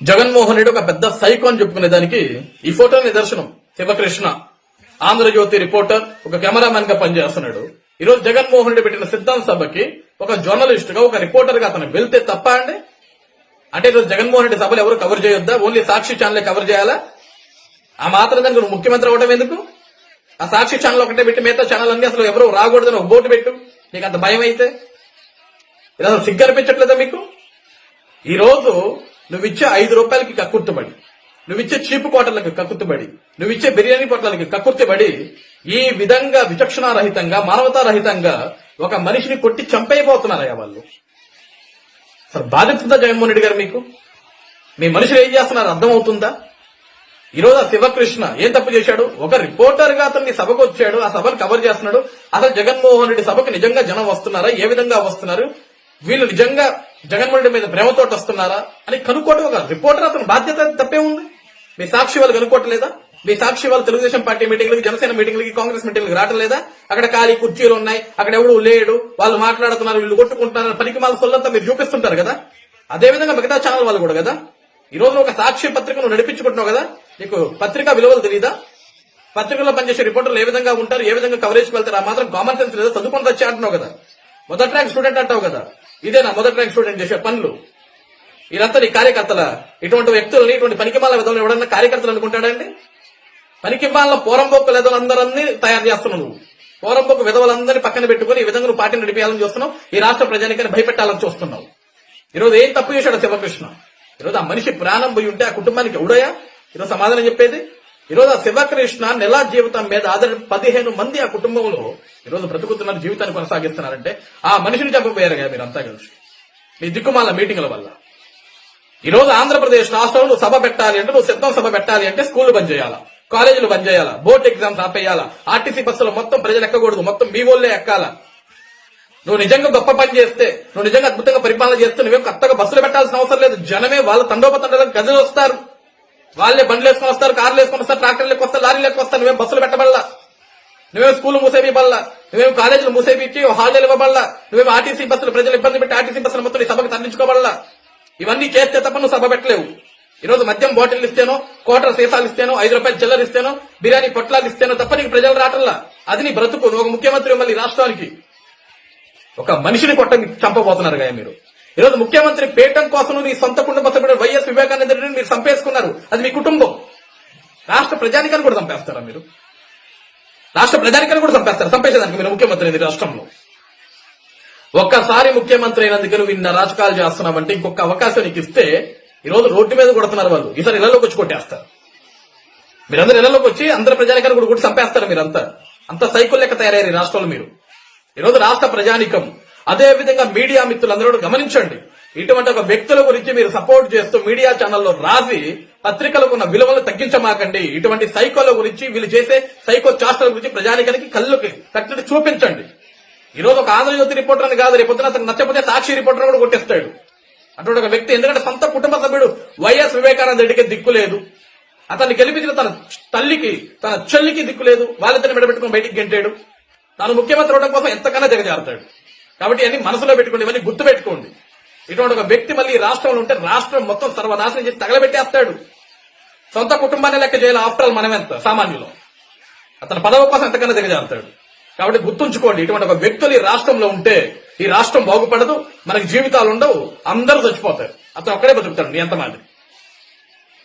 జగన్మోహన్ రెడ్డి ఒక పెద్ద సైకో అని చెప్పుకునే దానికి ఈ ఫోటో నిదర్శనం. శివకృష్ణ ఆంధ్రజ్యోతి రిపోర్టర్ ఒక కెమెరామెన్గా పనిచేస్తున్నాడు. ఈ రోజు జగన్మోహన్ రెడ్డి పెట్టిన సిద్ధాంత సభకి ఒక జర్నలిస్ట్గా ఒక రిపోర్టర్గా అతను వెళ్తే తప్ప అండి? అంటే ఈరోజు జగన్మోహన్ రెడ్డి సభలు ఎవరు కవర్ చేయొద్దా? ఓన్లీ సాక్షి ఛానల్ కవర్ చేయాలా? ఆ మాత్రం దానికి నువ్వు ముఖ్యమంత్రి అవడం ఎందుకు? ఆ సాక్షి ఛానల్ ఒకటే పెట్టి మిగతా ఛానల్ అన్ని అసలు ఎవరు రాకూడదని ఒక బోటు పెట్టు. నీకు అంత భయం అయితే ఇది అసలు సిగ్గు అనిపించట్లేదా మీకు? ఈరోజు నువ్విచ్చే ఐదు రూపాయలకి కక్కుర్తుబడి నువ్విచ్చే చీపు కోటలకు కక్కుర్తుబడి నువ్విచ్చే బిర్యానీ పొట్లకి కక్కుర్తిబడి ఈ విధంగా విచక్షణారహితంగా మానవతారహితంగా ఒక మనిషిని కొట్టి చంపైపోతున్నారయ్యా వాళ్ళు. అసలు బాధితుందా జగన్మోహన్ రెడ్డి గారు మీకు? మీ మనుషులు ఏం చేస్తున్నారు? అర్థమవుతుందా? ఈరోజు ఆ శివకృష్ణ ఏం తప్పు చేశాడు? ఒక రిపోర్టర్గా అతన్ని సభకు వచ్చాడు ఆ సభను కవర్ చేస్తున్నాడు. అసలు జగన్మోహన్ రెడ్డి సభకు నిజంగా జనం వస్తున్నారా? ఏ విధంగా వస్తున్నారు? వీళ్ళు నిజంగా జగన్మోహన్ రెడ్డి మీద ప్రేమతో వస్తున్నారా అని కనుక్కోవడం ఒక రిపోర్టర్ అతని బాధ్యత తప్పే ఉంది. మీ సాక్షి వాళ్ళు కనుక్కోవట్లేదా? మీ సాక్షి వాళ్ళు తెలుగుదేశం పార్టీ మీటింగ్లకి జనసేన మీటింగ్లకి కాంగ్రెస్ మీటింగ్లకి రావట్లేదా? అక్కడ ఖాళీ కుర్చీలు ఉన్నాయి అక్కడ ఎవడు లేడు వాళ్ళు మాట్లాడుతున్నారు వీళ్ళు కొట్టుకుంటున్నారు పనికి మాల సొల్లంతా మీరు చూపిస్తుంటారు కదా? అదే విధంగా మిగతా ఛానల్ వాళ్ళు కూడా కదా? ఈ రోజు ఒక సాక్షి పత్రికను నడిపించుకుంటున్నావు కదా? నీకు పత్రికా విలువలు తెలియదా పత్రికల్లో పనిచేసే రిపోర్టర్లు ఏ విధంగా ఉంటారు ఏ విధంగా కవరేజ్కి వెళ్తారు? ఆ మాత్రం కామన్ సెన్స్ లేదా చదువుకొని వచ్చి అంటున్నావు కదా? మొదటి ర్యాంక్ స్టూడెంట్ అంటావు కదా? ఇదే నా మొదటి ర్యాంక్ స్టూడెంట్ చేసే పనులు. వీరంతా నీ కార్యకర్తల? ఇటువంటి వ్యక్తులని ఇటువంటి పనికిమాల విధంలో ఎవడన్నా కార్యకర్తలు అనుకుంటాడండి? పనికిమాల పోరంబొక్కు విధవలందరినీ తయారు చేస్తున్నావు నువ్వు. పోరంబొక్కు విధవులందరినీ పక్కన పెట్టుకుని ఈ విధంగా నువ్వు పార్టీని నడిపేయాలని చూస్తున్నావు. ఈ రాష్ట్ర ప్రజానికని భయపెట్టాలని చూస్తున్నావు. ఈరోజు ఏం తప్పు చేశాడు శివకృష్ణ? ఈరోజు ఆ మనిషి ప్రాణం పోయి ఉంటే ఆ కుటుంబానికి ఎవడయా ఈరోజు సమాధానం చెప్పేది? ఈరోజు ఆ శివకృష్ణ నెల జీవితం మీద ఆధార పదిహేను మంది ఆ కుటుంబంలో ఈరోజు బ్రతుకుతున్నారు జీవితాన్ని కొనసాగిస్తున్నారంటే ఆ మనిషిని చంపబోయారు కదా మీరంతా కలిసి. మీ దిక్కుమాల మీటింగ్ల వల్ల. ఈరోజు ఆంధ్రప్రదేశ్ రాష్ట్రంలో సభ పెట్టాలి అంటే నువ్వు సిద్ధం సభ పెట్టాలి అంటే స్కూల్ బంద్ చేయాలా? కాలేజీలు బంద్ చేయాలా? Board exams ఆపేయాలా? ఆర్టీసీ బస్సులు మొత్తం ప్రజలు ఎక్కకూడదు మొత్తం మీ వాళ్ళే ఎక్కాలా? నువ్వు నిజంగా గొప్ప పని చేస్తే నువ్వు నిజంగా అద్భుతంగా పరిపాలన చేస్తే నువ్వేం కొత్తగా బస్సులు పెట్టాల్సిన అవసరం లేదు. జనమే వాళ్ళ తండోపతండలకు గదులు వస్తారు. వాళ్ళే బండ్లు వేసుకొని వస్తారు కార్లు వేసుకొని వస్తారు ట్రాక్టర్లు ఎక్కువ వస్తారు లారీలు ఎక్కువ వస్తారు. నువ్వేం బస్సులు పెట్టబడలా? నువ్వేం స్కూల్ మూసేపిబల్లా నువ్వేం కాలేజీలు మూసేపిచ్చి హాలిడేలు ఇవ్వబడలా? నువ్వేం ఆర్టీసీ బస్సులు ప్రజలు ఇబ్బంది పెట్టి ఆర్టీసీ బస్సులు మొత్తం నీ సభకు తరలించుకోబడలా? ఇవన్నీ చేస్తే తప్ప నువ్వు సభ పెట్టలేవు. ఈ రోజు మద్యం బాటిల్ ఇస్తేనో కోటర్ సీసాలు ఇస్తేనో ఐదు రూపాయలు చిల్లర ఇస్తేనో బిర్యానీ పొట్లాలు ఇస్తేనో తప్ప నీకు ప్రజలు రావట్లా? అది నీ బ్రతుకు. నువ్వు ఒక ముఖ్యమంత్రి మళ్ళీ రాష్ట్రానికి. ఒక మనిషిని కొట్ట చంపబోతున్నారు గాయ మీరు. ఈరోజు ముఖ్యమంత్రి పేటం కోసం నీ సొంత కుటుంబ సభ్యుడు వైఎస్ వివేకానంద రెడ్డిని మీరు చంపేసుకున్నారు. అది మీ కుటుంబం. రాష్ట్ర ప్రజానికాన్ని కూడా చంపేస్తారా మీరు? రాష్ట్ర ప్రజానికాన్ని కూడా చంపేస్తారు? చంపేసేదానికి మీరు ముఖ్యమంత్రి ఇది రాష్ట్రంలో. ఒక్కసారి ముఖ్యమంత్రి అయినందుకు నువ్వు ఇన్న రాజకాలు చేస్తున్నావంటే ఇంకొక అవకాశం నీకు ఇస్తే ఈ రోజు రోడ్డు మీద కొడుతున్నారు వాళ్ళు. ఈసారి ఇళ్ళలోకి వచ్చి కొట్టేస్తారు. మీరందరూ ఇళ్ళలోకి వచ్చి అందరి ప్రజానికాన్ని కూడా కూడా చంపేస్తారు మీరంతా. అంత సైకిల్ లెక్క తయారయ్యారు ఈ రాష్ట్రంలో మీరు. ఈ రోజు రాష్ట్ర ప్రజానికం అదే విధంగా మీడియా మిత్రులందరూ కూడా గమనించండి. ఇటువంటి ఒక వ్యక్తుల గురించి మీరు సపోర్ట్ చేస్తూ మీడియా ఛానల్లో రాసి పత్రికలకు ఉన్న విలువలు తగ్గించమాకండి. ఇటువంటి సైకోల గురించి వీళ్ళు చేసే సైకో చాస్టల గురించి ప్రజానికానికి కళ్ళుకి కట్టినట్టు చూపించండి. ఈ రోజు ఒక ఆంధ్రజ్యోతి రిపోర్టర్ అని కాదు రేపొద్దున అతను నచ్చకపోతే సాక్షి రిపోర్టర్ కూడా కొట్టేస్తాడు. అటువంటి ఒక వ్యక్తి ఎందుకంటే సొంత కుటుంబ సభ్యుడు వైఎస్ వివేకానంద రెడ్డికి దిక్కు లేదు. అతన్ని గెలిపించిన తన తల్లికి తన చెల్లికి దిక్కు లేదు. వాళ్ళిద్దరిని విడబెట్టుకుని బయటికి గెంటాడు తాను ముఖ్యమంత్రి అవడం కోసం ఎంతకన్నా దిగజారుతాడు కాబట్టి అన్ని మనసులో పెట్టుకోండి ఇవన్నీ గుర్తు పెట్టుకోండి ఇటువంటి ఒక వ్యక్తి మళ్ళీ ఈ రాష్ట్రంలో ఉంటే రాష్ట్రం మొత్తం సర్వనాశనం చేసి తగలబెట్టేస్తాడు. సొంత కుటుంబాన్ని లెక్క చేయాలి ఆఫ్టర్ ఆల్ మనమెంత సామాన్యులు. అతని పదవి కోసం ఎంతకన్నా దిగజారుతాడు. కాబట్టి గుర్తుంచుకోండి ఇటువంటి ఒక వ్యక్తులు ఈ రాష్ట్రంలో ఉంటే ఈ రాష్ట్రం బాగుపడదు మనకి జీవితాలు ఉండవు అందరూ చచ్చిపోతారు. అతను ఒక్కడే బతుకుతాడు నీ ఎంత మాదిరి.